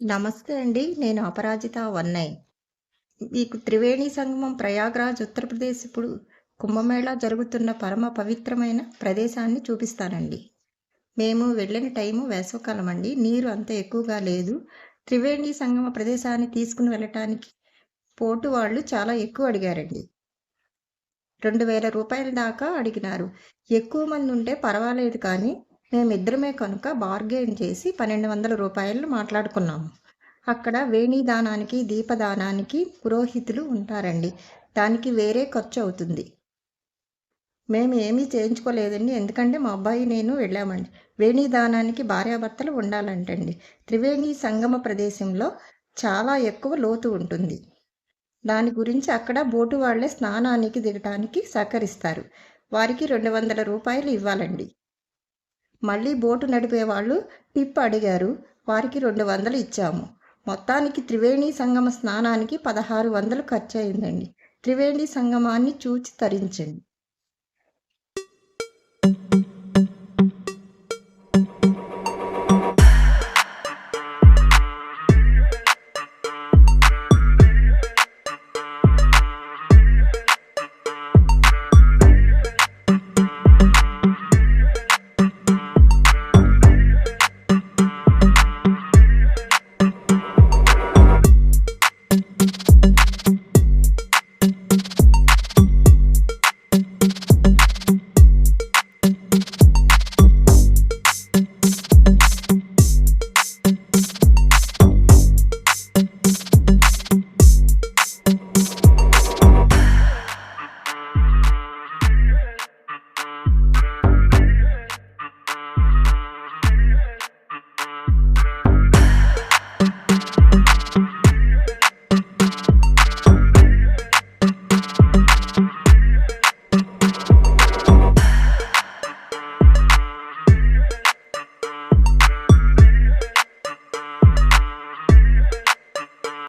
నమస్తే అండి. నేను అపరాజిత వన్నయ్. మీకు త్రివేణి సంగమం ప్రయాగ్రాజ్ ఉత్తరప్రదేశ్ ఇప్పుడు కుంభమేళా జరుగుతున్న పరమ పవిత్రమైన ప్రదేశాన్ని చూపిస్తానండి. మేము వెళ్ళిన టైము వేసవికాలం అండి. నీరు అంత ఎక్కువగా లేదు. త్రివేణి సంగమ ప్రదేశాన్ని తీసుకుని వెళ్ళటానికి పోటు వాళ్ళు చాలా ఎక్కువ అడిగారండి. రెండు వేల రూపాయల దాకా అడిగినారు. ఎక్కువ మంది ఉంటే పర్వాలేదు కానీ మేమిద్దరమే కనుక బార్గెయిన్ చేసి పన్నెండు వందల రూపాయలు మాట్లాడుకున్నాము. అక్కడ వేణీదానానికి, దీపదానానికి పురోహితులు ఉంటారండి. దానికి వేరే ఖర్చు అవుతుంది. మేము ఏమీ చేయించుకోలేదండి. ఎందుకంటే మా అబ్బాయి నేను వెళ్ళామండి. వేణీదానానికి భార్యాభర్తలు ఉండాలంటండి. త్రివేణి సంగమ ప్రదేశంలో చాలా ఎక్కువ లోతు ఉంటుంది. దాని గురించి అక్కడ బోటు వాళ్ళే స్నానానికి దిగటానికి సహకరిస్తారు. వారికి రెండు వందల రూపాయలు ఇవ్వాలండి. మళ్ళీ బోటు నడిపేవాళ్ళు టిప్ అడిగారు. వారికి రెండు వందలు ఇచ్చాము. మొత్తానికి త్రివేణి సంగమ స్నానానికి పదహారు వందలు ఖర్చయిందండి. త్రివేణి సంగమాన్ని చూచి తరించండి.